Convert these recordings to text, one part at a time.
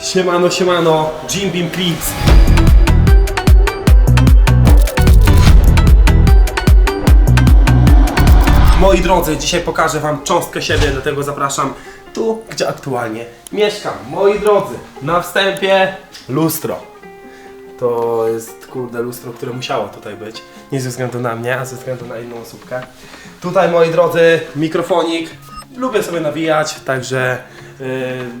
Siemano, siemano, Jim Beam Clips. Moi drodzy, dzisiaj pokażę Wam cząstkę siebie, dlatego zapraszam tu, gdzie aktualnie mieszkam. Moi drodzy, na wstępie lustro. To jest, kurde, lustro, które musiało tutaj być. Nie ze względu na mnie, a ze względu na inną osóbkę. Tutaj, moi drodzy, mikrofonik. Lubię sobie nawijać, także yy,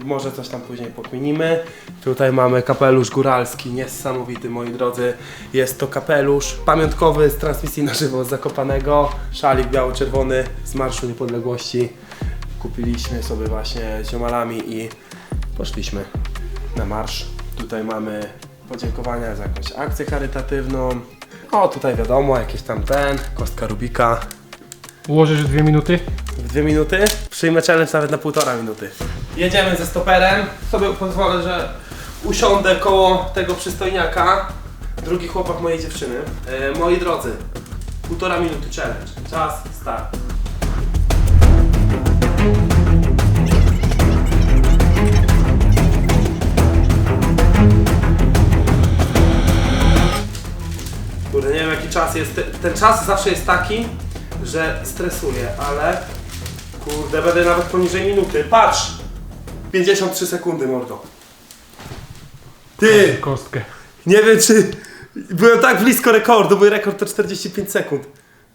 może coś tam później pokminimy. Tutaj mamy kapelusz góralski, niesamowity, moi drodzy. Jest to kapelusz pamiątkowy z transmisji na żywo z Zakopanego. Szalik biało-czerwony z Marszu Niepodległości. Kupiliśmy sobie właśnie z ziomalami i poszliśmy na marsz. Tutaj mamy podziękowania za jakąś akcję charytatywną. O, tutaj wiadomo, jakieś tam ten, kostka Rubika. Ułożysz dwie minuty? W dwie minuty? Przyjmę challenge nawet na półtora minuty. Jedziemy ze stoperem. Sobie pozwolę, że usiądę koło tego przystojniaka. Drugi chłopak mojej dziewczyny. E, moi drodzy, półtora minuty challenge. Czas, start. Kurde, nie wiem jaki czas jest. Ten- Ten czas zawsze jest taki, że stresuję, ale kurde, będę nawet poniżej minuty. Patrz! 53 sekundy, mordo. Ty! Kostkę. Nie wiem czy... Byłem tak blisko rekordu, mój rekord to 45 sekund.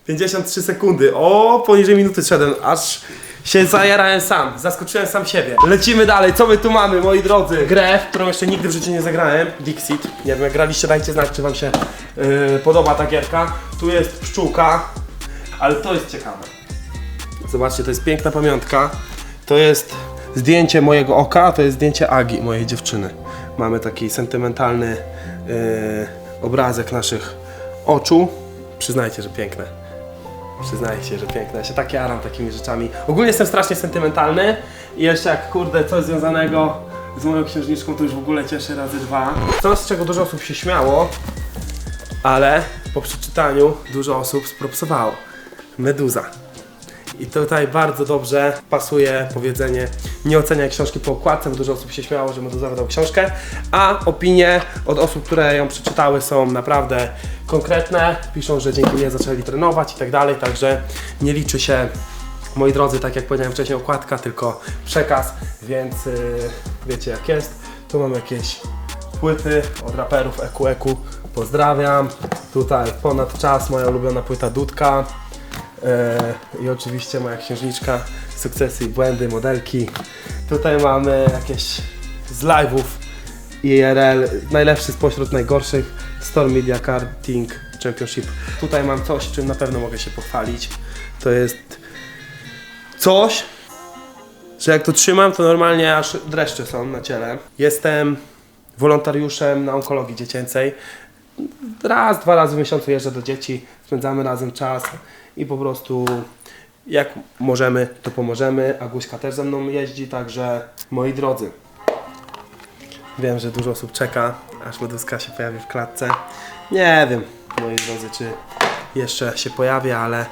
53 sekundy. O, poniżej minuty szedłem, aż się zajarałem sam. Zaskoczyłem sam siebie. Lecimy dalej, co my tu mamy, moi drodzy? Grę, w którą jeszcze nigdy w życiu nie zagrałem. Dixit. Nie wiem, jak graliście, dajcie znać, czy wam się yy, podoba ta gierka. Tu jest pszczółka, ale to jest ciekawe. Zobaczcie, to jest piękna pamiątka. To jest zdjęcie mojego oka, to jest zdjęcie Agi, mojej dziewczyny. Mamy taki sentymentalny yy, obrazek naszych oczu. Przyznajcie, że piękne. Przyznajcie, że piękne. Ja się tak jaram takimi rzeczami. Ogólnie jestem strasznie sentymentalny i jeszcze jak kurde coś związanego z moją księżniczką, to już w ogóle cieszę razy dwa. To, z czego dużo osób się śmiało, ale po przeczytaniu dużo osób spropsowało. Meduza. I tutaj bardzo dobrze pasuje powiedzenie nie oceniaj książki po okładce, bo dużo osób się śmiało, że Meduza wydał książkę, a opinie od osób, które ją przeczytały są naprawdę konkretne, piszą, że dzięki niej zaczęli trenować i tak dalej, także nie liczy się, moi drodzy, tak jak powiedziałem wcześniej, okładka, tylko przekaz, więc yy, wiecie jak jest. Tu mam jakieś płyty od raperów Eku Eku, pozdrawiam. Tutaj ponad czas moja ulubiona płyta Dudka. E, I oczywiście moja księżniczka, sukcesy i błędy, modelki. Tutaj mamy jakieś z live'ów IRL, najlepszy spośród najgorszych, Storm Media Karting Championship. Tutaj mam coś, czym na pewno mogę się pochwalić. To jest coś, że jak to trzymam, to normalnie aż dreszcze są na ciele. Jestem wolontariuszem na onkologii dziecięcej. Raz, dwa razy w miesiącu jeżdżę do dzieci, spędzamy razem czas i po prostu jak możemy, to pomożemy. Aguśka też ze mną jeździ, także moi drodzy, wiem, że dużo osób czeka, aż meduska się pojawi w klatce. Nie wiem, moi drodzy, czy jeszcze się pojawi, ale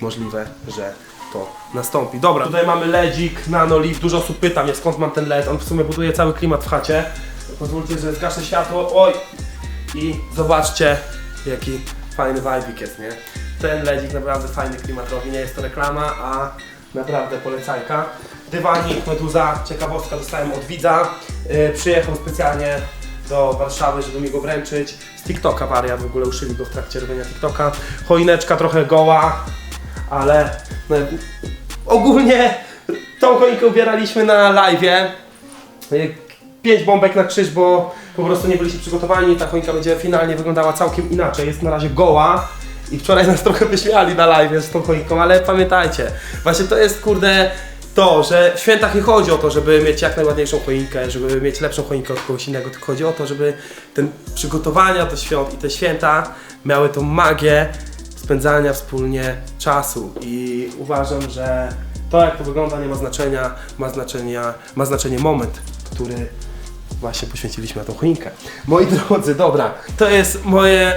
możliwe, że to nastąpi. Dobra, tutaj mamy ledzik, nanolip. Dużo osób pyta mnie, skąd mam ten led. On w sumie buduje cały klimat w chacie. Pozwólcie, że zgaszę światło. Oj! I zobaczcie, jaki fajny vibe jest, nie? Ten ledzik naprawdę fajny klimat robi. Nie jest to reklama, a naprawdę polecajka. Dywanik, meduza, ciekawostka dostałem od widza. Yy, przyjechał specjalnie do Warszawy, żeby mi go wręczyć. Z TikToka wariat, w ogóle uszyli go w trakcie robienia TikToka. Choineczka trochę goła, ale no, ogólnie tą choinkę ubieraliśmy na live'ie. Y, Pięć bombek na krzyż, bo po prostu nie byliśmy przygotowani. Ta choinka będzie finalnie wyglądała całkiem inaczej. Jest na razie goła. I wczoraj nas trochę wyśmiali na live z tą choinką, ale pamiętajcie, właśnie to jest kurde to, że w świętach nie chodzi o to, żeby mieć jak najładniejszą choinkę, żeby mieć lepszą choinkę od kogoś innego, tylko chodzi o to, żeby ten przygotowania do świąt i te święta miały tą magię spędzania wspólnie czasu i uważam, że to jak to wygląda nie ma znaczenia, ma, znaczenia, ma znaczenie moment, który właśnie poświęciliśmy na tą choinkę. Moi drodzy, dobra, to jest moje,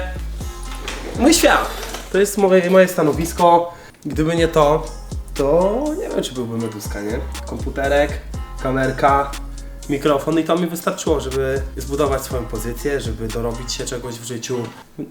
mój świat, to jest moje, moje stanowisko. Gdyby nie to, to nie wiem czy byłby meduska, nie? Komputerek, kamerka, mikrofon i to mi wystarczyło, żeby zbudować swoją pozycję, żeby dorobić się czegoś w życiu.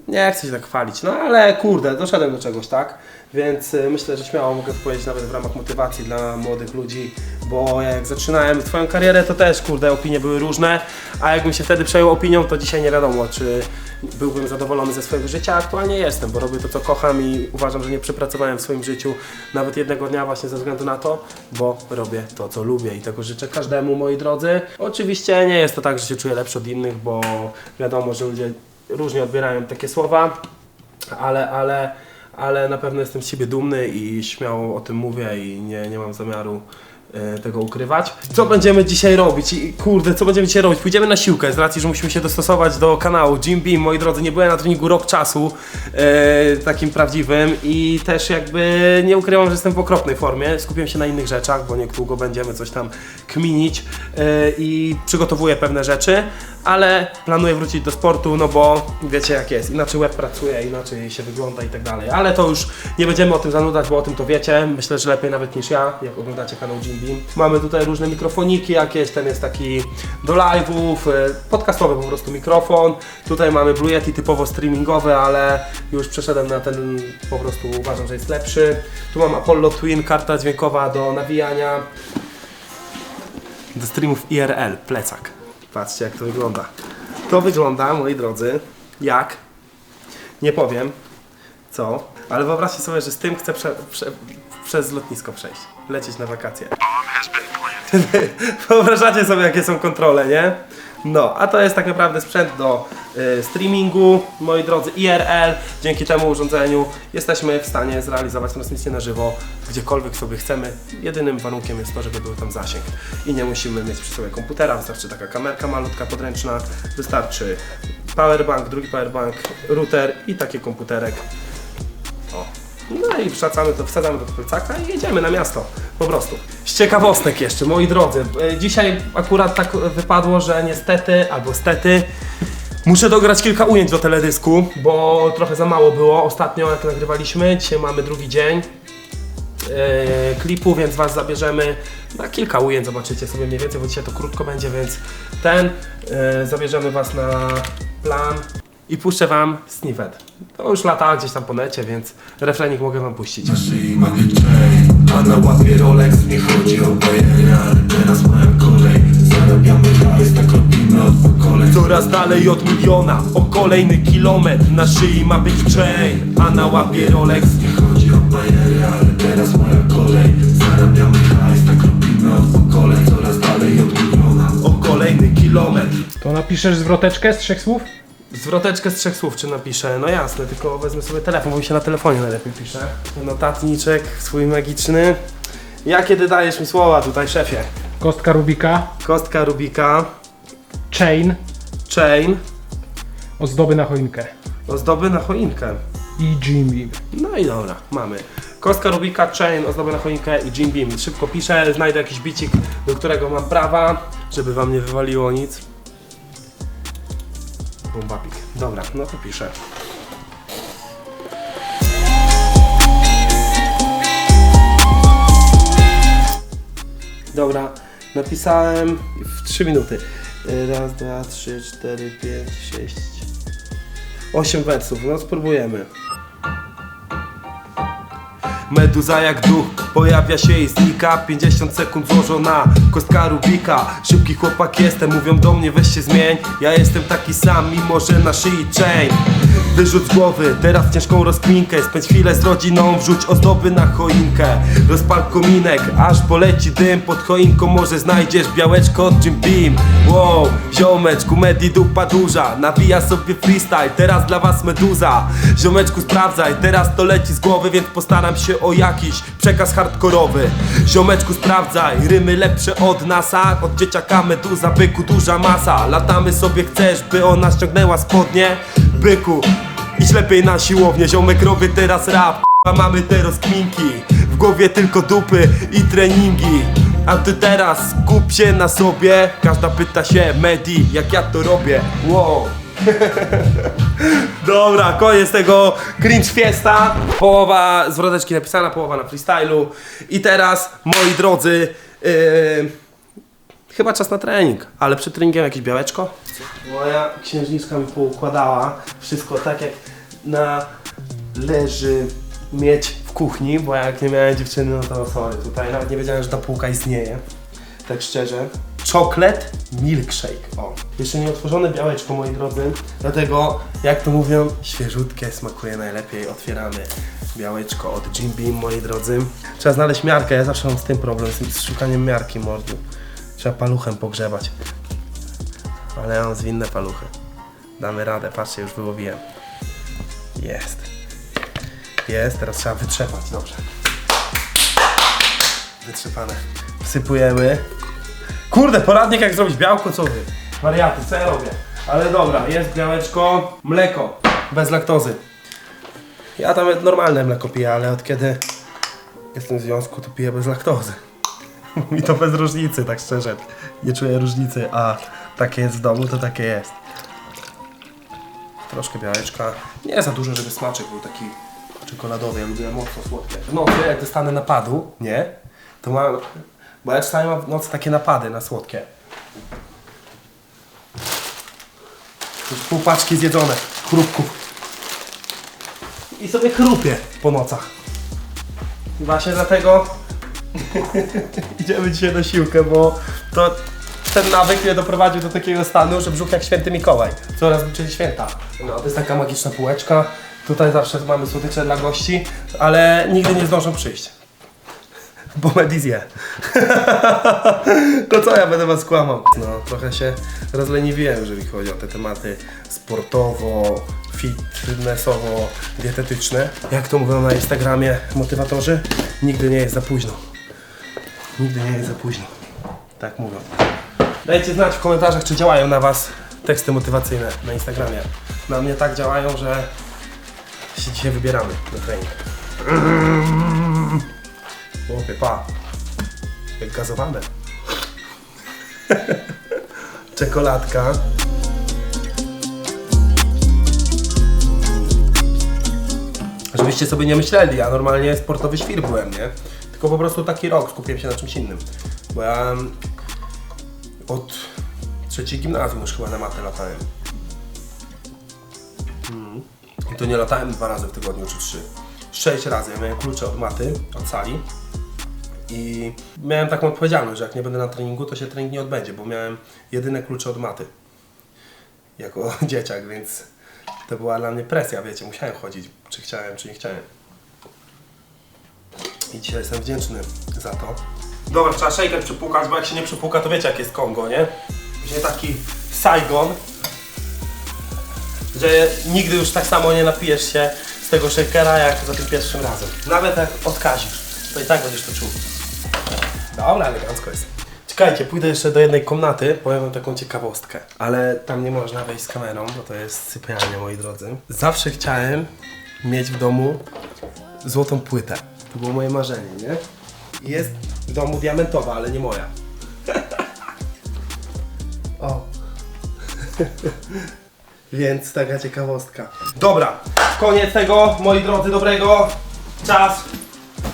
Nie chcę się tak chwalić, no ale kurde, doszedłem do czegoś, tak? Więc y, myślę, że śmiało mogę powiedzieć nawet w ramach motywacji dla młodych ludzi, bo jak zaczynałem swoją karierę, to też kurde, opinie były różne, a jakbym się wtedy przejął opinią, to dzisiaj nie wiadomo, czy byłbym zadowolony ze swojego życia. Aktualnie jestem, bo robię to, co kocham i uważam, że nie przepracowałem w swoim życiu nawet jednego dnia właśnie ze względu na to, bo robię to, co lubię i tego życzę każdemu, moi drodzy. Oczywiście nie jest to tak, że się czuję lepszy od innych, bo wiadomo, że ludzie różnie odbierają takie słowa, ale, ale, ale na pewno jestem z siebie dumny i śmiało o tym mówię i nie, nie mam zamiaru e, tego ukrywać. Co będziemy dzisiaj robić? I kurde, co będziemy dzisiaj robić? Pójdziemy na siłkę z racji, że musimy się dostosować do kanału Jim Beam. Moi drodzy, nie byłem na treningu rok czasu, e, takim prawdziwym i też jakby nie ukrywam, że jestem w okropnej formie. Skupiłem się na innych rzeczach, bo niedługo będziemy coś tam kminić e, i przygotowuję pewne rzeczy, ale planuję wrócić do sportu, no bo wiecie jak jest, inaczej łeb pracuje, inaczej się wygląda i tak dalej. Ale to już nie będziemy o tym zanudzać, bo o tym to wiecie. Myślę, że lepiej nawet niż ja, jak oglądacie kanał Jim Beam. Mamy tutaj różne mikrofoniki jakieś, ten jest taki do live'ów, e, podcastowy po prostu mikrofon. Tutaj mamy Blue Yeti typowo streamingowy, ale już przeszedłem na ten, po prostu uważam, że jest lepszy. Tu mam Apollo Twin, karta dźwiękowa do nawijania do streamów IRL, plecak. Patrzcie jak to wygląda. To wygląda, moi drodzy, jak, nie powiem co, ale wyobraźcie sobie, że z tym chcę prze, prze, przez lotnisko przejść, lecieć na wakacje. Wyobrażacie sobie jakie są kontrole, nie? No, a to jest tak naprawdę sprzęt do y, streamingu, moi drodzy, IRL. Dzięki temu urządzeniu jesteśmy w stanie zrealizować transmisję na żywo gdziekolwiek sobie chcemy. Jedynym warunkiem jest to, żeby był tam zasięg i nie musimy mieć przy sobie komputera, wystarczy taka kamerka malutka, podręczna, wystarczy powerbank, drugi powerbank, router i taki komputerek. No i wsadzamy to, wsadzamy do plecaka i jedziemy na miasto. Po prostu. Z ciekawostek jeszcze, moi drodzy. e, Dzisiaj akurat tak wypadło, że niestety, albo stety, muszę dograć kilka ujęć do teledysku, bo trochę za mało było ostatnio jak nagrywaliśmy. Dzisiaj mamy drugi dzień e, klipu, więc Was zabierzemy na kilka ujęć, zobaczycie sobie mniej więcej, bo dzisiaj to krótko będzie, więc ten, e, zabierzemy Was na plan i puszczę Wam Snippet. To już lata gdzieś tam po necie, więc refrenik mogę Wam puścić. Na szyi mamy chain, a na łapie Rolex Nie chodzi o bajery, ale teraz moja kolej Zarabiamy hajs, tak robimy od pokoleń Coraz dalej od miliona, o kolejny kilometr Na szyi ma być chain, a na łapie Rolex Nie chodzi o bajery, ale teraz moja kolej Zarabiamy hajs, tak robimy od pokoleń Coraz dalej od miliona O kolejny kilometr To napiszesz zwroteczkę z trzech słów? Zwroteczkę z trzech słów czy napiszę? No jasne, tylko wezmę sobie telefon, bo mi się na telefonie najlepiej pisze. Notatniczek swój magiczny. Ja kiedy dajesz mi słowa tutaj, szefie? Kostka Rubika, Kostka Rubika, chain, chain, ozdoby na choinkę ozdoby na choinkę. i Jimmy. No i dobra, mamy. Kostka Rubika, chain, ozdoby na choinkę i Jim Beam. Szybko piszę, znajdę jakiś bicik, do którego mam prawa, żeby wam nie wywaliło nic. Bombapik. Dobra, no to piszę. Dobra, napisałem w 3 minuty. Raz, dwa, trzy, cztery, pięć, sześć, osiem wersów. No spróbujemy. Meduza jak duch pojawia się i znika. 50 sekund złożona kostka Rubika. Szybki chłopak jestem, mówią do mnie weź się zmień. Ja jestem taki sam, mimo że na szyi chain Wyrzuć z głowy, teraz ciężką rozkminkę Spędź chwilę z rodziną, wrzuć ozdoby na choinkę. Rozpal kominek, aż poleci dym. Pod choinką może znajdziesz białeczko od Jim Beam. Wow, ziomeczku, medi dupa duża. Nawija sobie freestyle, teraz dla was meduza. Ziomeczku sprawdzaj, teraz to leci z głowy Więc postaram się o jakiś przekaz hardkorowy. Ziomeczku sprawdzaj, rymy lepsze od nas od dzieciaka meduza, byku duża masa. Latamy sobie chcesz, by ona ściągnęła spodnie? Byku, idź lepiej na siłownię Ziomek robię teraz rap, a mamy te rozkminki W głowie tylko dupy i treningi. A ty teraz skup się na sobie. Każda pyta się, Medi, jak ja to robię? Wow. Dobra, koniec tego cringe fiesta. Połowa zwroteczki napisana, połowa na freestylu. I teraz, moi drodzy, yy, chyba czas na trening, ale przed treningiem jakieś białeczko. Moja księżniczka mi poukładała wszystko tak jak należy mieć w kuchni, bo jak nie miałem dziewczyny, no to sorry, tutaj nawet nie wiedziałem, że ta półka istnieje. Tak szczerze. Czoklet milkshake. O. Jeszcze nie otworzone białeczko, moi drodzy. Dlatego, jak to mówią, świeżutkie smakuje najlepiej. Otwieramy białeczko od Jim Beam, moi drodzy. Trzeba znaleźć miarkę. Ja zawsze mam z tym problem, z szukaniem miarki mordu. Trzeba paluchem pogrzebać. Ale ja mam zwinne paluchy. Damy radę, patrzcie, już wyłowiłem. Jest. Jest, teraz trzeba wytrzepać, dobrze. Wytrzepane. Wsypujemy. Kurde, poradnik jak zrobić białko, co wy? Wariaty, co ja robię? Ale dobra, jest białeczko, mleko, bez laktozy. Ja tam normalne mleko piję, ale od kiedy jestem w związku, to piję bez laktozy. I to bez różnicy, tak szczerze. Nie czuję różnicy, a takie jest w domu, to takie jest. Troszkę białeczka. Nie za dużo, żeby smaczek był taki czekoladowy. Ja lubię mocno słodkie. W nocy, jak dostanę napadu, nie? To mam... Bo ja czasami mam w nocy takie napady na słodkie. Już pół paczki zjedzone. Chrupków. I sobie chrupię po nocach. Właśnie dlatego idziemy dzisiaj na siłkę, bo to ten nawyk mnie doprowadził do takiego stanu, że brzuch jak święty Mikołaj. Coraz bliżej święta. No, to jest taka magiczna półeczka. Tutaj zawsze mamy słodycze dla gości, ale nigdy nie zdążą przyjść. Bo Medi. To co ja będę was kłamał? No, trochę się rozleniwiłem, jeżeli chodzi o te tematy sportowo, fitnessowo, dietetyczne. Jak to mówią na Instagramie motywatorzy? Nigdy nie jest za późno. Nigdy nie jest za późno. Tak mówią. Dajcie znać w komentarzach, czy działają na Was teksty motywacyjne na Instagramie. Na mnie tak działają, że się dzisiaj wybieramy na trening. Chłopie, pa. Jak gazowane. Czekoladka. Żebyście sobie nie myśleli, ja normalnie sportowy świr byłem, nie? Tylko po prostu taki rok skupiłem się na czymś innym. Bo ja od trzeciej gimnazjum już chyba na matę latałem. Mm. I to nie latałem dwa razy w tygodniu czy trzy. Sześć razy. Ja miałem klucze od maty, od sali. I miałem taką odpowiedzialność, że jak nie będę na treningu, to się trening nie odbędzie, bo miałem jedyne klucze od maty. Jako dzieciak, więc to była dla mnie presja, wiecie, musiałem chodzić, czy chciałem, czy nie chciałem. I dzisiaj jestem wdzięczny za to. Dobra, trzeba shaker przypukać, bo jak się nie przypuka, to wiecie jak jest Kongo, nie? Później taki Saigon, że nigdy już tak samo nie napijesz się z tego shakera jak za tym pierwszym razem. Nawet jak odkazisz, to i tak będziesz to czuł. Dobra, elegancko jest. Czekajcie, pójdę jeszcze do jednej komnaty, powiem wam taką ciekawostkę. Ale tam nie można wejść z kamerą, bo to jest sypialnia, moi drodzy. Zawsze chciałem mieć w domu złotą płytę. To było moje marzenie, nie? Jest w domu diamentowa, ale nie moja. o. Więc taka ciekawostka. Dobra, koniec tego, moi drodzy, dobrego. Czas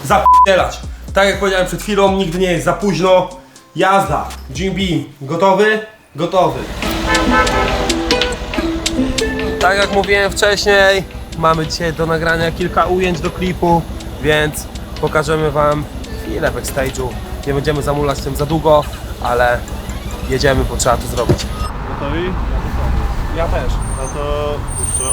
zapierać. Tak jak powiedziałem przed chwilą, nigdy nie jest za późno. Jazda. Jim. Gotowy? Gotowy. Tak jak mówiłem wcześniej, mamy dzisiaj do nagrania kilka ujęć do klipu, więc pokażemy Wam chwilę backstage'u. Nie będziemy zamulać tym za długo, ale jedziemy, bo trzeba to zrobić. Gotowi? Ja też. No to puszczę.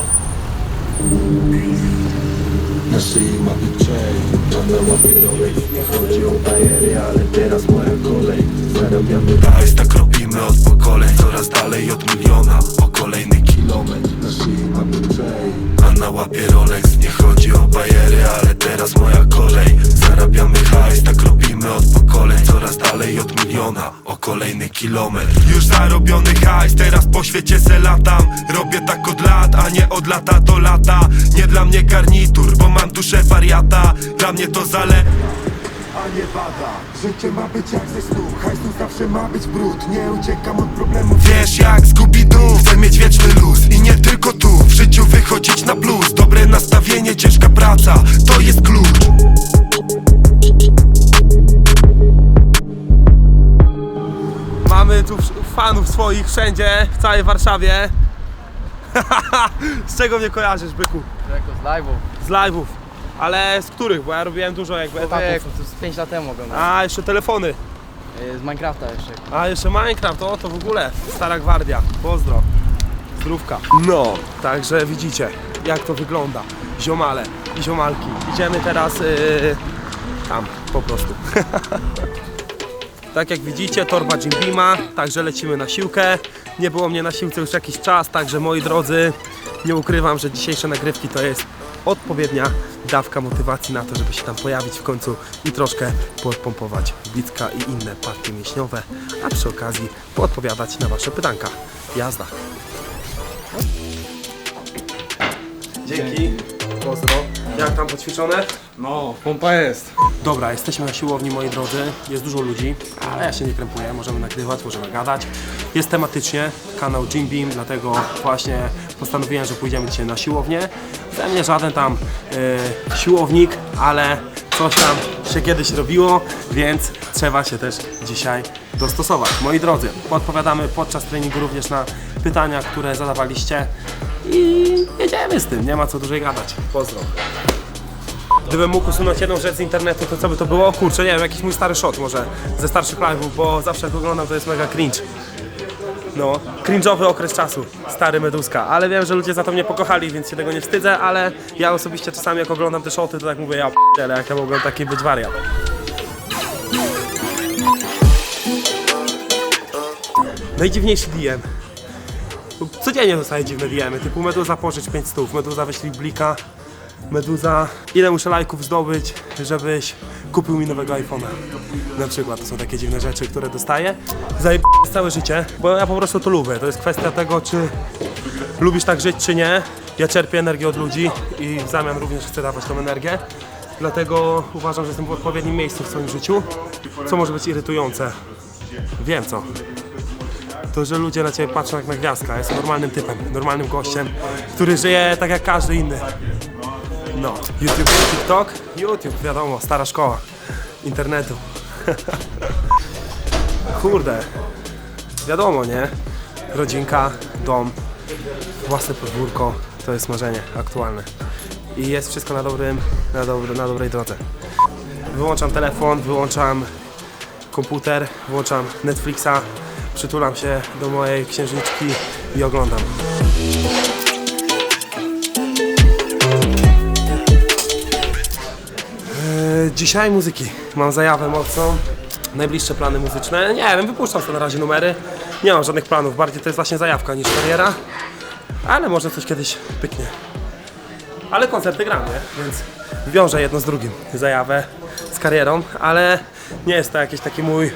Na szyi ma być chain A na łapie Rolex Nie chodzi o bajery, ale teraz moja kolej Zarabiamy hajs, tak robimy od pokoleń Coraz dalej od miliona O kolejny kilometr. Na A na łapie Rolex Nie chodzi o bajery, ale teraz moja kolej. Zarabiamy hajs, tak robimy od pokoleń Coraz dalej od miliona O kolejny kilometr. Już zarobiony hajs, teraz po świecie se latam. Robię tak od lat, a nie od lata do lata. Nie dla mnie garnitur, bo mam duszę wariata. Dla mnie to zale a nie bada Życie ma być jak ze snu Hajsu zawsze ma być brud Nie uciekam od problemów Wiesz jak Scooby-Doo Chcę mieć wieczny luz I nie tylko tu W życiu wychodzić na plus Dobre nastawienie, ciężka praca To jest klucz widzów, fanów swoich wszędzie, w całej Warszawie. z czego mnie kojarzysz, byku? Jako z live'ów. Z live'ów. Ale z których? Bo ja robiłem dużo jakby etapów. Człowieku, to z 5 lat temu oglądałem. A, jeszcze telefony. Y, Z Minecrafta jeszcze. A, jeszcze Minecraft, o to w ogóle. Stara gwardia. Pozdro. Zdrówka. No, także widzicie, jak to wygląda. Ziomale i ziomalki. Idziemy teraz yy, tam, po prostu. Tak jak widzicie, torba Jim Beama, także lecimy na siłkę. Nie było mnie na siłce już jakiś czas, także moi drodzy, nie ukrywam, że dzisiejsze nagrywki to jest odpowiednia dawka motywacji na to, żeby się tam pojawić w końcu i troszkę podpompować bicka i inne partie mięśniowe, a przy okazji poodpowiadać na Wasze pytanka. Jazda! Dzięki, pozdro. Jak tam poćwiczone? No, pompa jest. Dobra, jesteśmy na siłowni, moi drodzy. Jest dużo ludzi, ale ja się nie krępuję. Możemy nagrywać, możemy gadać. Jest tematycznie, kanał Jim Beam, dlatego właśnie postanowiłem, że pójdziemy dzisiaj na siłownię. Ze mnie żaden tam e, siłownik, ale coś tam się kiedyś robiło, więc trzeba się też dzisiaj dostosować. Moi drodzy, odpowiadamy podczas treningu również na pytania, które zadawaliście i jedziemy z tym, nie ma co dłużej gadać. Pozdro. Gdybym mógł usunąć jedną rzecz z internetu, to co by to było? Kurczę, nie wiem, jakiś mój stary shot może ze starszych live'ów, bo zawsze jak oglądam to jest mega cringe. No, cringe'owy okres czasu, stary Meduska, ale wiem, że ludzie za to mnie pokochali, więc się tego nie wstydzę, ale ja osobiście czasami jak oglądam te shoty, to tak mówię, ja p***le, jak ja mogłem taki być wariat. Najdziwniejszy DM. Codziennie dostaję dziwne DM-y, typu Meduza pożycz 5 stów, Meduza wyślij blika, Meduza, ile muszę lajków zdobyć, żebyś kupił mi nowego iPhone'a. Na przykład to są takie dziwne rzeczy, które dostaję. Zajeb całe życie, bo ja po prostu to lubię. To jest kwestia tego, czy lubisz tak żyć, czy nie. Ja czerpię energię od ludzi i w zamian również chcę dawać tą energię. Dlatego uważam, że jestem w odpowiednim miejscu w swoim życiu, co może być irytujące. Wiem co. To, że ludzie na ciebie patrzą jak na gwiazdka. Jestem normalnym typem, normalnym gościem, który żyje tak jak każdy inny. No, YouTube, TikTok, YouTube, wiadomo, stara szkoła internetu. Kurde, wiadomo, nie? Rodzinka, dom, własne podwórko, to jest marzenie aktualne. I jest wszystko na dobrym, na, dobry, na dobrej drodze. Wyłączam telefon, wyłączam komputer, włączam Netflixa, przytulam się do mojej księżniczki i oglądam. Dzisiaj muzyki. Mam zajawę mocną. Najbliższe plany muzyczne. Nie wiem, wypuszczam sobie na razie numery. Nie mam żadnych planów. Bardziej to jest właśnie zajawka niż kariera. Ale może coś kiedyś pyknie. Ale koncerty gram, nie? Więc wiążę jedno z drugim. Zajawę z karierą, ale nie jest to jakiś taki mój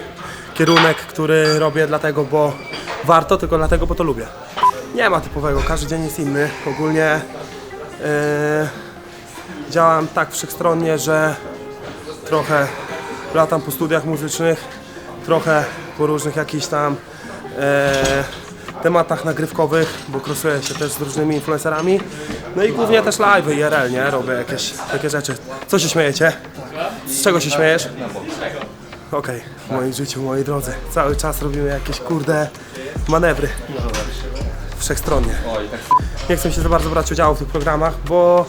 kierunek, który robię dlatego, bo warto, tylko dlatego, bo to lubię. Nie ma typowego, każdy dzień jest inny. Ogólnie yy, działam tak wszechstronnie, że trochę latam po studiach muzycznych, trochę po różnych jakichś tam e, tematach nagrywkowych, bo krosuję się też z różnymi influencerami. No i głównie też live IRL, nie? Robię jakieś takie rzeczy. Co się śmiejecie? Z czego się śmiejesz? Okej, w moim życiu, moi drodzy, cały czas robimy jakieś kurde manewry. Wszechstronnie. Nie chcę się za bardzo brać udziału w tych programach, bo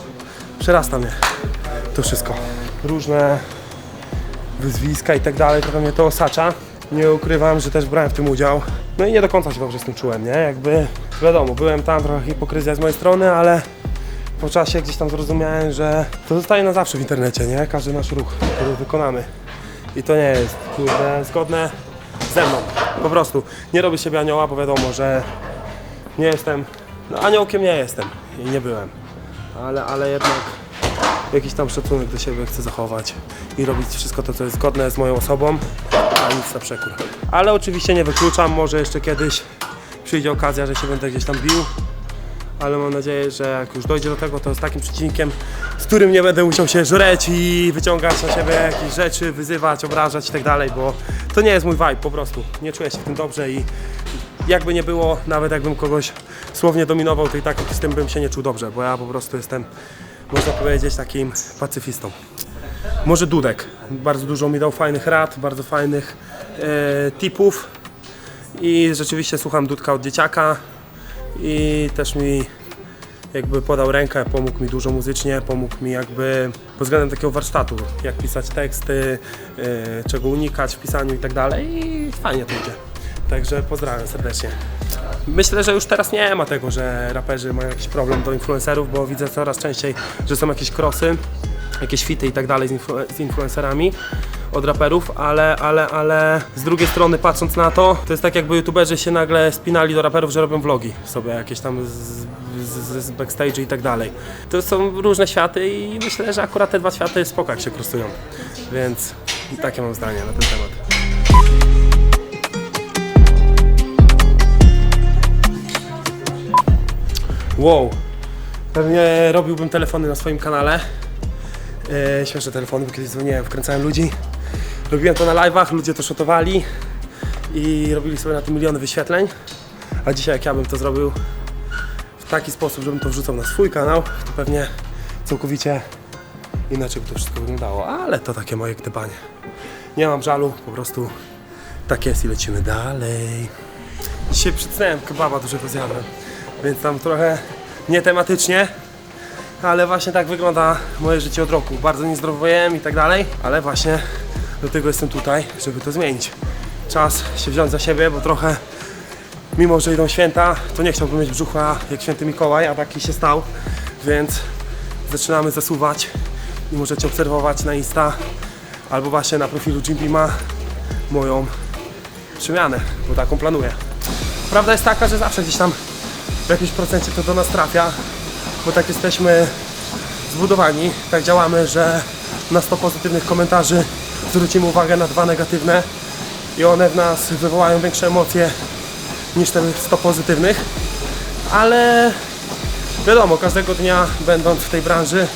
przerasta mnie to wszystko. Różne wyzwiska i tak dalej, trochę mnie to osacza. Nie ukrywam, że też brałem w tym udział. No i nie do końca się dobrze z tym czułem, nie? Jakby, wiadomo, byłem tam, trochę hipokryzja z mojej strony, ale po czasie gdzieś tam zrozumiałem, że to zostaje na zawsze w internecie, nie? Każdy nasz ruch, który wykonamy. I to nie jest, kurde, zgodne ze mną. Po prostu. Nie robię siebie anioła, bo wiadomo, że nie jestem, no aniołkiem nie jestem i nie byłem. Ale, ale jednak jakiś tam szacunek do siebie chcę zachować i robić wszystko to, co jest zgodne z moją osobą, a nic na przekór. Ale oczywiście nie wykluczam, może jeszcze kiedyś przyjdzie okazja, że się będę gdzieś tam bił, ale mam nadzieję, że jak już dojdzie do tego, to z takim przeciwnikiem, z którym nie będę musiał się żreć i wyciągać na siebie jakieś rzeczy, wyzywać, obrażać i tak dalej, bo to nie jest mój vibe po prostu. Nie czuję się w tym dobrze i jakby nie było, nawet jakbym kogoś słownie dominował, to i tak z tym bym się nie czuł dobrze, bo ja po prostu jestem, można powiedzieć, takim pacyfistą. Może Dudek. Bardzo dużo mi dał fajnych rad, bardzo fajnych e, tipów I rzeczywiście słucham Dudka od dzieciaka i też mi jakby podał rękę, pomógł mi dużo muzycznie, pomógł mi jakby pod względem takiego warsztatu, jak pisać teksty, yy, czego unikać w pisaniu i tak dalej i fajnie to idzie. Także pozdrawiam serdecznie. Myślę, że już teraz nie ma tego, że raperzy mają jakiś problem do influencerów, bo widzę coraz częściej, że są jakieś krosy, jakieś fity i tak dalej z, influ- z influencerami od raperów, ale, ale, ale z drugiej strony patrząc na to, to jest tak jakby youtuberzy się nagle spinali do raperów, że robią vlogi sobie jakieś tam z, z, z backstage i tak dalej. To są różne światy i myślę, że akurat te dwa światy spoko jak się krosują, więc takie mam zdanie na ten temat. Wow. Pewnie robiłbym telefony na swoim kanale. E, śmieszne telefony, bo kiedyś dzwoniłem, wkręcałem ludzi. Robiłem to na live'ach, ludzie to shotowali i robili sobie na tym miliony wyświetleń. A dzisiaj jak ja bym to zrobił w taki sposób, żebym to wrzucał na swój kanał, to pewnie całkowicie inaczej by to wszystko wyglądało. Ale to takie moje gdybanie. Nie mam żalu, po prostu tak jest i lecimy dalej. Dzisiaj przycnąłem kebaba dużego zjadłem, więc tam trochę nietematycznie, ale właśnie tak wygląda moje życie od roku. Bardzo niezdrowo jem i tak dalej, ale właśnie do tego jestem tutaj, żeby to zmienić. Czas się wziąć za siebie, bo trochę, mimo że idą święta, to nie chciałbym mieć brzucha jak święty Mikołaj, a taki się stał, więc zaczynamy zasuwać i możecie obserwować na Insta albo właśnie na profilu Jimbima moją przemianę, bo taką planuję. Prawda jest taka, że zawsze gdzieś tam w jakimś procencie to do nas trafia, bo tak jesteśmy zbudowani, tak działamy, że na 100 pozytywnych komentarzy zwrócimy uwagę na dwa negatywne i one w nas wywołają większe emocje niż te 100 pozytywnych, ale wiadomo, każdego dnia będąc w tej branży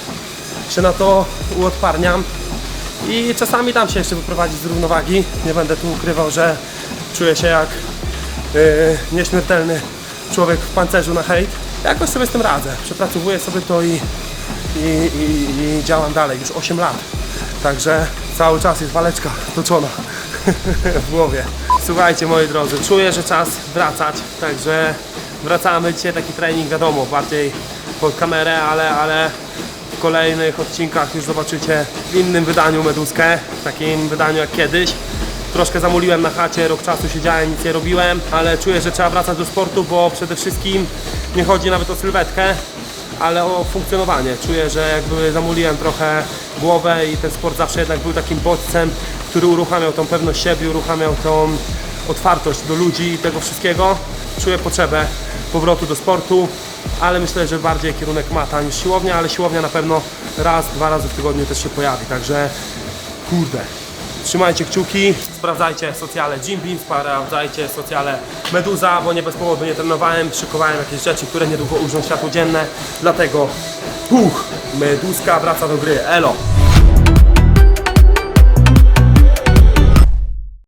się na to uodparniam i czasami dam się jeszcze wyprowadzić z równowagi. Nie będę tu ukrywał, że czuję się jak yy, nieśmiertelny człowiek w pancerzu na hejt. Jakoś sobie z tym radzę. Przepracowuję sobie to i, i, i, i działam dalej. Już 8 lat. Także cały czas jest waleczka toczona w głowie. Słuchajcie moi drodzy, czuję, że czas wracać. Także wracamy. Dzisiaj taki trening, wiadomo, bardziej pod kamerę, ale, ale w kolejnych odcinkach już zobaczycie w innym wydaniu Meduskę, w takim wydaniu jak kiedyś. Troszkę zamuliłem na chacie, rok czasu siedziałem, nic nie robiłem, ale czuję, że trzeba wracać do sportu, bo przede wszystkim nie chodzi nawet o sylwetkę, ale o funkcjonowanie. Czuję, że jakby zamuliłem trochę głowę i ten sport zawsze jednak był takim bodźcem, który uruchamiał tą pewność siebie, uruchamiał tą otwartość do ludzi i tego wszystkiego. Czuję potrzebę powrotu do sportu, ale myślę, że bardziej kierunek mata niż siłownia, ale siłownia na pewno raz, dwa razy w tygodniu też się pojawi, także kurde. Trzymajcie kciuki, sprawdzajcie socjale Jim Beam, sprawdzajcie socjale Meduza, bo nie bez powodu nie trenowałem, szykowałem jakieś rzeczy, które niedługo ujrzą światło dzienne, dlatego puch, Meduska wraca do gry, elo!